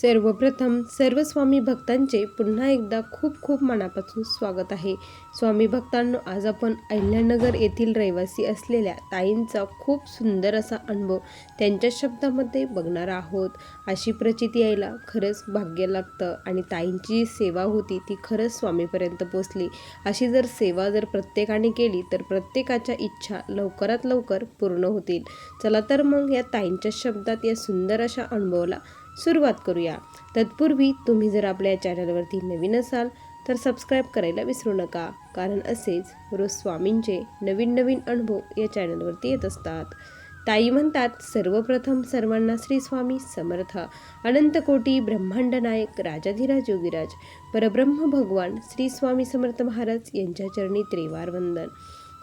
सर्वप्रथम सर्व स्वामी भक्तांचे पुन्हा एकदा खूप खूप मनापासून स्वागत आहे. स्वामी भक्तांनो आज आपण अहिल्यानगर येथील रहिवासी असलेल्या ताईंचा खूप सुंदर असा अनुभव त्यांच्या शब्दामध्ये बघणार आहोत. अशी प्रचिती यायला खरंच भाग्य लागतं आणि ताईंची जी सेवा होती ती खरंच स्वामीपर्यंत पोचली अशी जर सेवा जर प्रत्येकाने केली तर प्रत्येकाच्या इच्छा लवकरात लवकर पूर्ण होतील. चला तर मग या ताईंच्या शब्दात या सुंदर अशा अनुभवाला सुरुवात करूया. तत्पूर्वी तुम्ही जर आपल्या चॅनलवरती नवीन असाल तर सबस्क्राईब करायला विसरू नका. कारण असेच रोज स्वामींचे नवीन नवीन अनुभव या चॅनलवरती येत असतात. ताई म्हणतात सर्वप्रथम सर्वांना श्री स्वामी समर्थ. अनंतकोटी ब्रह्मांड नायक राजाधिराज योगीराज. परब्रह्म भगवान श्री स्वामी समर्थ महाराज यांच्या चरणी त्रिवार वंदन.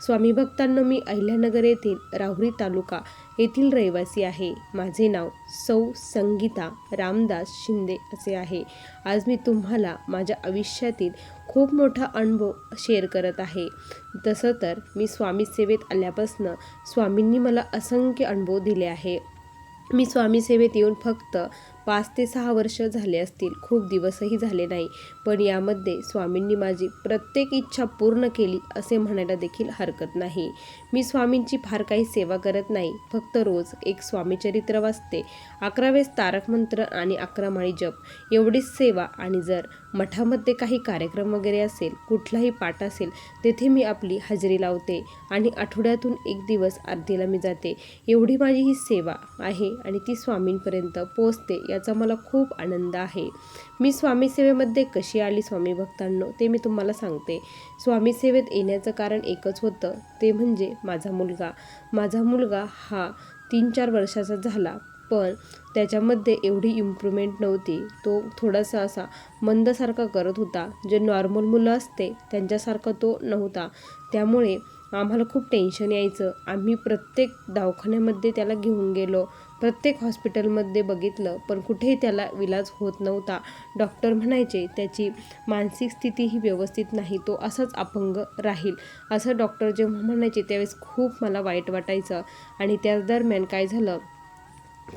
स्वामी भक्तांनो मी अहिल्यानगर येथील राहुरी तालुका येथील रहिवासी आहे. माझे नाव सौ संगीता रामदास शिंदे असे आहे. आज मी तुम्हाला माझ्या आयुष्यातील खूप मोठा अनुभव शेअर करत आहे. तसं तर मी स्वामी सेवेत आल्यापासनं स्वामींनी मला असंख्य अनुभव दिले आहे. मी स्वामी सेवेत येऊन फक्त पाच ते सहा वर्ष झाले असतील. खूप दिवसही झाले नाही. पण यामध्ये स्वामींनी माझी प्रत्येक इच्छा पूर्ण केली असे म्हणायला देखील हरकत नाही. मी स्वामींची फार काही सेवा करत नाही. फक्त रोज एक स्वामीचरित्र वाचते. अकरा वेळेस तारक मंत्र आणि अकरा माळी जप. एवढीच सेवा आणि जर मठामध्ये काही कार्यक्रम वगैरे असेल कुठलाही पाठ असेल तेथे मी आपली हजेरी लावते आणि आठवड्यातून एक दिवस आरतीला मी जाते. एवढी माझी ही सेवा आहे आणि ती स्वामींपर्यंत पोचते याचा मला खूप आनंद आहे. मी स्वामी सेवेमध्ये कशी आली स्वामी भक्तांनो ते मी तुम्हाला सांगते. स्वामी सेवेत येण्याचं कारण एकच होतं ते म्हणजे माझा मुलगा. माझा मुलगा हा तीन चार वर्षाचा झाला पण त्याच्यामध्ये एवढी इम्प्रूव्हमेंट नव्हती. तो थोडासा असा मंदसारखा करत होता. जे नॉर्मल मुलं असते त्यांच्यासारखा तो नव्हता. त्यामुळे आम्हाला खूप टेन्शन यायचं. आम्ही प्रत्येक दवाखान्यामध्ये त्याला घेऊन गेलो. प्रत्येक हॉस्पिटलमध्ये बघितलं पण कुठेही त्याला इलाज होत नव्हता. डॉक्टर म्हणायचे त्याची मानसिक स्थिती ही व्यवस्थित नाही तो असाच अपंग राहील. असं डॉक्टर जेव्हा म्हणायचे त्यावेळेस खूप मला वाईट वाटायचं. आणि त्याच दरम्यान काय झालं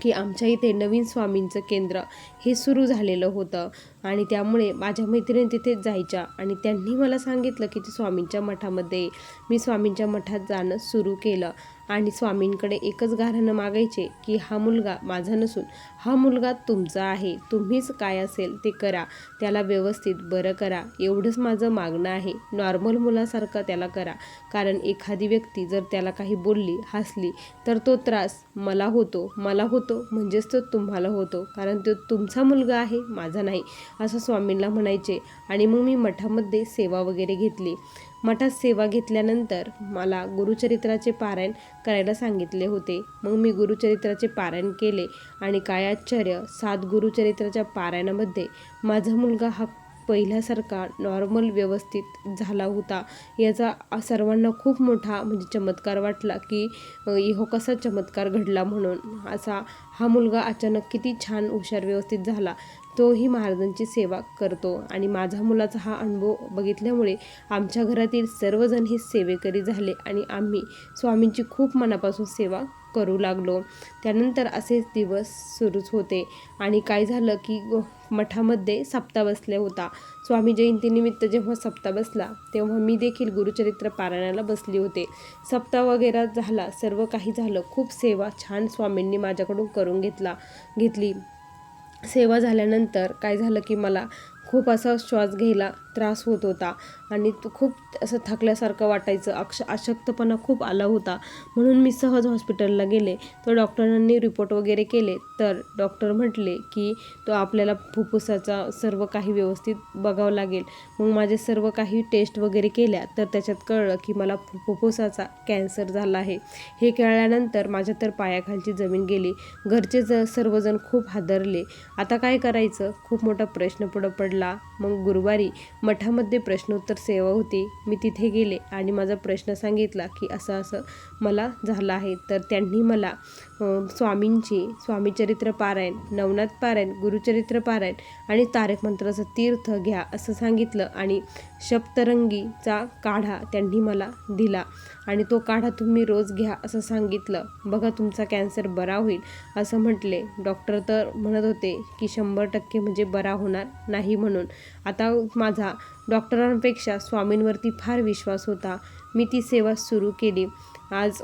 की आमच्या इथे नवीन स्वामींचं केंद्र हे सुरू झालेलं होतं. आणि त्यामुळे माझ्या मैत्रिणी तिथेच जायच्या. आणि त्यांनी मला सांगितलं की ते स्वामींच्या मठामध्ये मी स्वामींच्या मठात जाणं सुरू केलं. आणि स्वामींकडे एकच गाऱ्हाणं मागायचे की हा मुलगा माझा नसून हा मुलगा तुमचा आहे. तुम्हीच काय असेल ते करा. त्याला व्यवस्थित बरं करा. एवढंच माझं मागणं आहे. नॉर्मल मुलासारखं त्याला करा. कारण एखादी व्यक्ती जर त्याला काही बोलली हसली तर तो त्रास मला होतो. मला होतो म्हणजेच तो तुम्हाला होतो. कारण तो तुमचा मुलगा आहे माझा नाही असं स्वामींना म्हणायचे. आणि मग मी मठामध्ये सेवा वगैरे घेतली. मठात सेवा घेतल्यानंतर मला गुरुचरित्राचे पारायण करायला सांगितले होते. मग मी गुरुचरित्राचे पारायण केले आणि काय आश्चर्य सात गुरुचरित्राच्या पारायणामध्ये माझा मुलगा हा पहिल्यासारखा नॉर्मल व्यवस्थित झाला होता. याचा सर्वांना खूप मोठा म्हणजे चमत्कार वाटला की हो कसा चमत्कार घडला म्हणून. असा हा मुलगा अचानक किती छान हुशार व्यवस्थित झाला. तोही महाराजांची सेवा करतो. आणि माझा मुलाचा हा अनुभव बघितल्यामुळे आमच्या घरातील सर्वजण हे सेवेकरी झाले आणि आम्ही स्वामींची खूप मनापासून सेवा करू लागलो. त्यानंतर असेच दिवस सुरूच होते आणि काय झालं की मठामध्ये सप्ता बसल्या होता. स्वामी जयंतीनिमित्त जेव्हा सप्ताह बसला तेव्हा मी देखील गुरुचरित्र पारायणाला बसली होते. सप्ताह वगैरे झाला सर्व काही झालं खूप सेवा छान स्वामींनी माझ्याकडून करून घेतला घेतली. सेवा झाल्यानंतर काय झालं की मला खूप असा श्वास घ्यायला त्रास होत होता. आणि तो खूप असं थकल्यासारखं वाटायचं. अक्ष अशक्तपणा खूप आला होता. म्हणून मी सहज हॉस्पिटलला गेले. तर डॉक्टरांनी रिपोर्ट वगैरे केले. तर डॉक्टर म्हटले की तो आपल्याला फुफ्फुसाचा सर्व काही व्यवस्थित बघावं लागेल. मग माझे सर्व काही टेस्ट वगैरे केल्या. तर त्याच्यात कळलं की मला फुफ्फुसाचा कॅन्सर झाला आहे. हे कळल्यानंतर माझ्या तर पायाखालची जमीन गेली. घरचे ज सर्वजण खूप हादरले. आता काय करायचं? खूप मोठा प्रश्न पुढं पडला. मग गुरुवारी मठामध्ये प्रश्नोत्तर सेवा होती. मी तिथे गेले आणि माझा प्रश्न सांगितला की असं असं मला झालं आहे. तर त्यांनी मला स्वामींची स्वामीचरित्र पारायण नवनाथ पारायण गुरुचरित्र पारायण आणि तारक मंत्राचं तीर्थ घ्या असं सांगितलं आणि सप्तरंगीचा काढा त्यांनी मला दिला आणि तो काढा तुम्ही रोज घ्या असं सांगितलं. बघा तुमचा कॅन्सर बरा होईल असं म्हटले. डॉक्टर तर म्हणत होते की शंभर टक्के म्हणजे बरा होणार नाही म्हणून. आता माझा डॉक्टरांपेक्षा स्वामींवरती फार विश्वास होता. मी ती सेवा सुरू केली. आज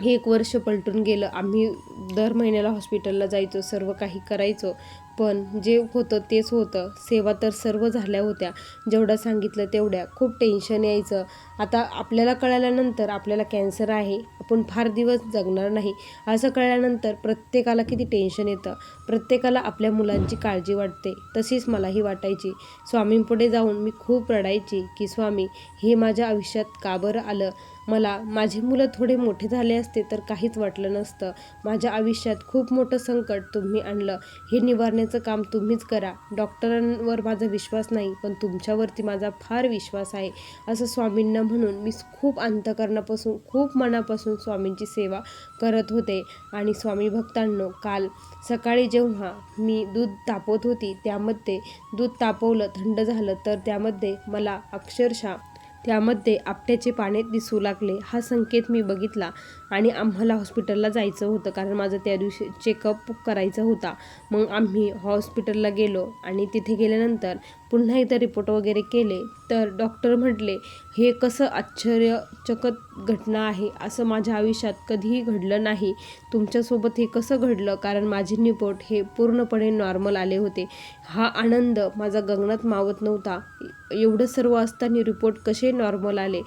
हे एक वर्ष पलटून गेलं. आम्ही दर महिन्याला हॉस्पिटलला जायचो सर्व काही करायचो. पण जे होतं तेच होतं. सेवा तर सर्व झाल्या होत्या. जेवढं सांगितलं तेवढ्या. खूप टेन्शन यायचं. आता आपल्याला कळाल्यानंतर आपल्याला कॅन्सर आहे. आपण फार दिवस जगणार नाही. असं कळल्यानंतर प्रत्येकाला किती टेन्शन येतं. प्रत्येकाला आपल्या मुलांची काळजी वाटते. तशीच मलाही वाटायची. स्वामींपुढे जाऊन मी खूप रडायची की स्वामी हे माझ्या आयुष्यात का बरं आलं? मला माझी मुलं थोडे मोठे झाले असते तर काहीच वाटलं नसतं. माझ्या आयुष्यात खूप मोठं संकट तुम्ही आणलं. हे निवारण्याचं काम तुम्हीच करा. डॉक्टरांवर माझा विश्वास नाही पण तुमच्यावरती माझा फार विश्वास आहे असं स्वामींना म्हणून मी खूप अंतकरणापासून खूप मनापासून स्वामींची सेवा करत होते. आणि स्वामी भक्तांनो काल सकाळी जेव्हा मी दूध तापवत होती त्यामध्ये दूध तापवलं थंड झालं तर त्यामध्ये मला अक्षरशः त्यामध्ये आपट्याचे पाने दिसू लागले. हा संकेत मी बघितला. आणि आम्हाला हॉस्पिटलला जायचं होतं कारण माझं त्या दिवशी चेकअप करायचा होता. मग आम्ही हॉस्पिटलला गेलो आणि तिथे गेल्यानंतर पुन्हा एकदा रिपोर्ट वगैरे केले. तर डॉक्टर म्हटले हे कसं आश्चर्यचकत घटना आहे. असं माझ्या आयुष्यात कधीही घडलं नाही. तुमच्यासोबत हे कसं घडलं? कारण माझे रिपोर्ट हे पूर्णपणे नॉर्मल आले होते. हा आनंद माझा गगनात मावत नव्हता. एवढं सर्व असताना रिपोर्ट कसे नॉर्मल आले?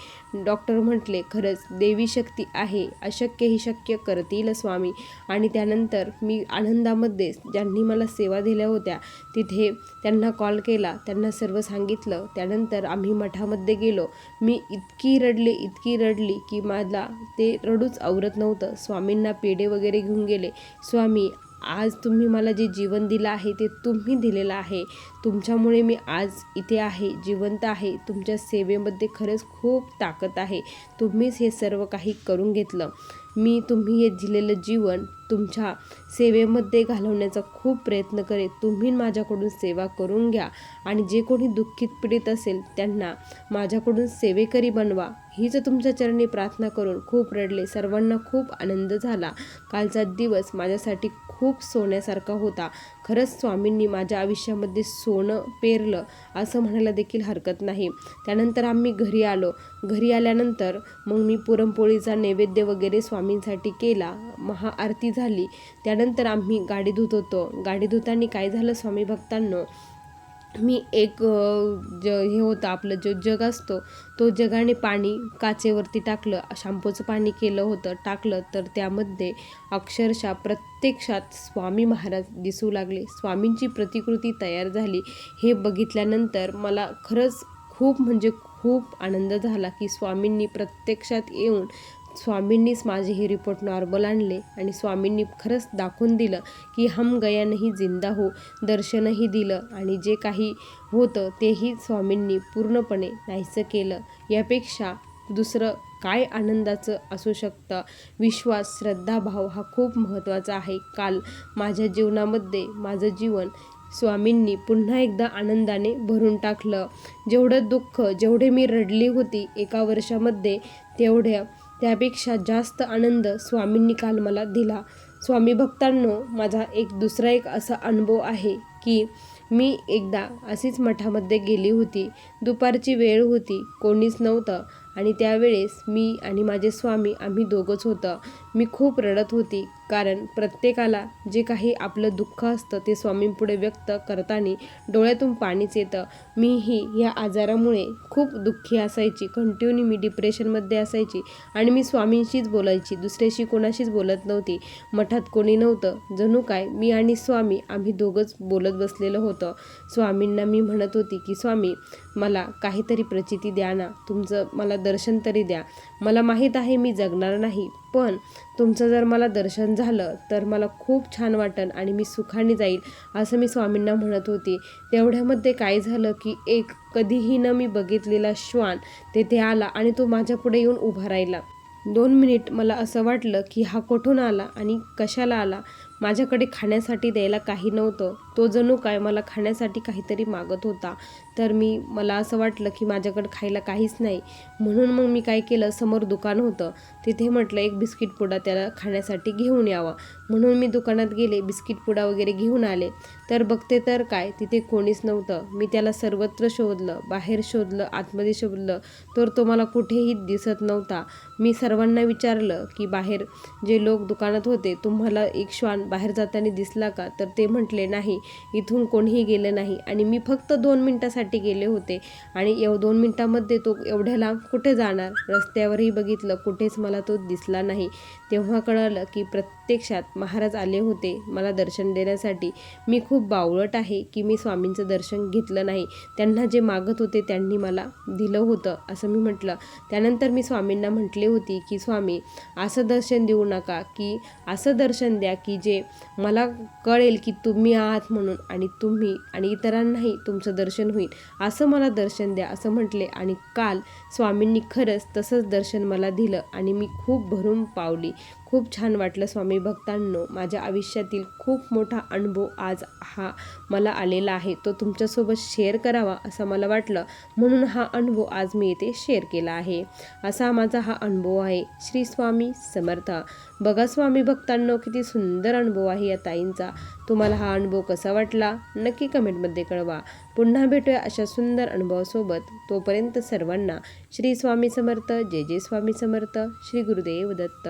डॉक्टर म्हटले खरंच देवी शक्ती आहे अशक्यही शक्य करतील स्वामी. आणि त्यानंतर मी आनंदामध्ये ज्यांनी मला सेवा दिल्या होत्या तिथे त्यांना कॉल केला त्यांना सर्व सांगितलं. त्यानंतर आम्ही मठामध्ये गेलो. मी इतकी रडले इतकी रडली की मला ते रडूच आवरत नव्हतं. स्वामींना पेढे वगैरे घेऊन गेले. स्वामी आज तुम्ही मला जे जीवन दिलं आहे ते तुम्ही दिलेलं आहे. तुमच्यामुळे मी आज इथे आहे जिवंत आहे. तुमच्या सेवेमध्ये खरंच खूप ताकद आहे. तुम्हीच हे सर्व काही करून घेतलं. मी तुम्ही हे दिलेलं जीवन तुमच्या सेवेमध्ये घालवण्याचा खूप प्रयत्न करेन. तुम्ही माझ्याकडून सेवा करून घ्या. आणि जे कोणी दुःखित पीडित असेल त्यांना माझ्याकडून सेवेकरी बनवा. हीच तुमच्या चरणी प्रार्थना करून खूप रडले. सर्वांना खूप आनंद झाला. कालचा दिवस माझ्यासाठी खूप सोन्यासारखा होता. खरंच स्वामींनी माझ्या आयुष्यामध्ये सोनं पेरलं असं म्हणायला देखील हरकत नाही. त्यानंतर आम्ही घरी आलो. घरी आल्यानंतर मग मी पुरणपोळीचा नैवेद्य वगैरे स्वामींसाठी केला. महाआरती झाली. त्यानंतर आम्ही गाडी धुत होतो. गाडी धुताना काय झालं स्वामी भक्तांनो? मी एक ज हे होतं आपलं जो जग असतो तो जगाने पाणी काचेवरती टाकलं शॅम्पूचं पाणी केलं होतं टाकलं तर त्यामध्ये अक्षरशः प्रत्यक्षात स्वामी महाराज दिसू लागले. स्वामींची प्रतिकृती तयार झाली. हे बघितल्यानंतर मला खरंच खूप म्हणजे खूप आनंद झाला की स्वामींनी प्रत्यक्षात येऊन स्वामींनीच माझे हे रिपोर्ट नॉर्मल आणले आणि स्वामींनी खरंच दाखवून दिलं की हम गयानही जिंदा हो दर्शनही दिलं आणि जे काही होतं तेही स्वामींनी पूर्णपणे नाहीसं केलं. यापेक्षा दुसरं काय आनंदाचं असू शकतं? विश्वास श्रद्धाभाव हा खूप महत्त्वाचा आहे. काल माझ्या जीवनामध्ये माझं जीवन स्वामींनी पुन्हा एकदा आनंदाने भरून टाकलं. जेवढं दुःख जेवढे मी रडली होती एका वर्षामध्ये तेवढ्या त्यापेक्षा जास्त आनंद स्वामींनी काल मला दिला. स्वामी भक्तांनो माझा एक दुसरा एक असा अनुभव आहे की मी एकदा अशीच मठामध्ये गेली होती. दुपारची वेळ होती कोणीच नव्हतं. आणि त्यावेळेस मी आणि माझे स्वामी आम्ही दोघंच होतं. मी खूप रडत होती कारण प्रत्येकाला जे काही आपलं दुःख असतं ते स्वामींपुढे व्यक्त करताना डोळ्यातून पाणीच येतं. मीही या आजारामुळे खूप दुःखी असायची कंटिन्यू मी डिप्रेशनमध्ये असायची आणि मी स्वामींशीच बोलायची दुसऱ्याशी कोणाशीच बोलत नव्हती. मठात कोणी नव्हतं जणू काय मी आणि स्वामी आम्ही दोघंच बोलत बसलेलं होतं. स्वामींना मी म्हणत होती की स्वामी मला काहीतरी प्रचिती द्या ना तुमचं मला दर्शन तरी द्या. मला माहीत आहे मी जगणार नाही पण तुमचं जर मला दर्शन झालं तर मला खूप छान वाटेल आणि मी सुखाने जाईल असं मी स्वामींना म्हणत होती. तेवढ्यामध्ये काय झालं की एक कधीही न मी बघितलेला श्वान तेथे आला आणि तो माझ्यापुढे येऊन उभा राहिला. दोन मिनिट मला असं वाटलं की हा कुठून आला आणि कशाला आला? माझ्याकडे खाण्यासाठी द्यायला काही नव्हतं. तो जणू काय मला खाण्यासाठी काहीतरी मागत होता. तर मी मला असं वाटलं की माझ्याकडे खायला काहीच नाही. म्हणून मग मी काय केलं समोर दुकान होतं. तिथे म्हटलं एक बिस्किट पुडा त्याला खाण्यासाठी घेऊन यावा. म्हणून मी दुकानात गेले बिस्किट पुडा वगैरे घेऊन आले. तर बघते तर काय तिथे कोणीच नव्हतं. मी त्याला सर्वत्र शोधलं बाहेर शोधलं आतमध्ये शोधलं. तर तो मला कुठेही दिसत नव्हता. मी सर्वांना विचारलं की बाहेर जे लोक दुकानात होते तुम्हाला एक श्वान बाहेर जाताना दिसला का? तर ते म्हटले नाही इथून कोणीही गेलं नाही. आणि मी फक्त दोन मिनटासाठी गेले होते. आणि एव दोन मिनटामध्ये तो एवढ्या लांब कुठे जाणार? रस्त्यावरही बघितलं कुठेच मला तो दिसला नाही. तेव्हा कळालं की प्रत्यक्षात महाराज आले होते मला दर्शन देण्यासाठी. मी खूप बावळट आहे की मी स्वामींचं दर्शन घेतलं नाही. त्यांना जे मागत होते त्यांनी मला दिलं होतं असं मी म्हटलं. त्यानंतर मी स्वामींना म्हटले होती की स्वामी असं दर्शन देऊ नका की असं दर्शन द्या की जे मला कळेल की तुम्ही आहात म्हणून आणि तुम्ही आणि इतरांनाही तुमचं दर्शन होईल. असं मला दर्शन द्या असं म्हटले आणि काल स्वामींनी खरंच तसंच दर्शन मला दिलं आणि मी खूप भरून पावली. खूप छान वाटलं स्वामी भक्तांनो. माझ्या आयुष्यातील खूप मोठा अनुभव आज हा मला आलेला आहे. तो तुमच्यासोबत शेअर करावा असं मला वाटलं. म्हणून हा अनुभव आज मी इथे शेअर केला आहे. असा माझा हा अनुभव आहे. श्री स्वामी समर्थ. बघा स्वामी भक्तांनो किती सुंदर अनुभव आहे या ताईंचा. तुम्हाला हा अनुभव कसा वाटला? नक्की कमेंटमध्ये कळवा. पुन्हा भेटूया अशा सुंदर अनुभवासोबत. तोपर्यंत सर्वांना श्री स्वामी समर्थ जय जय स्वामी समर्थ श्री गुरुदेव दत्त.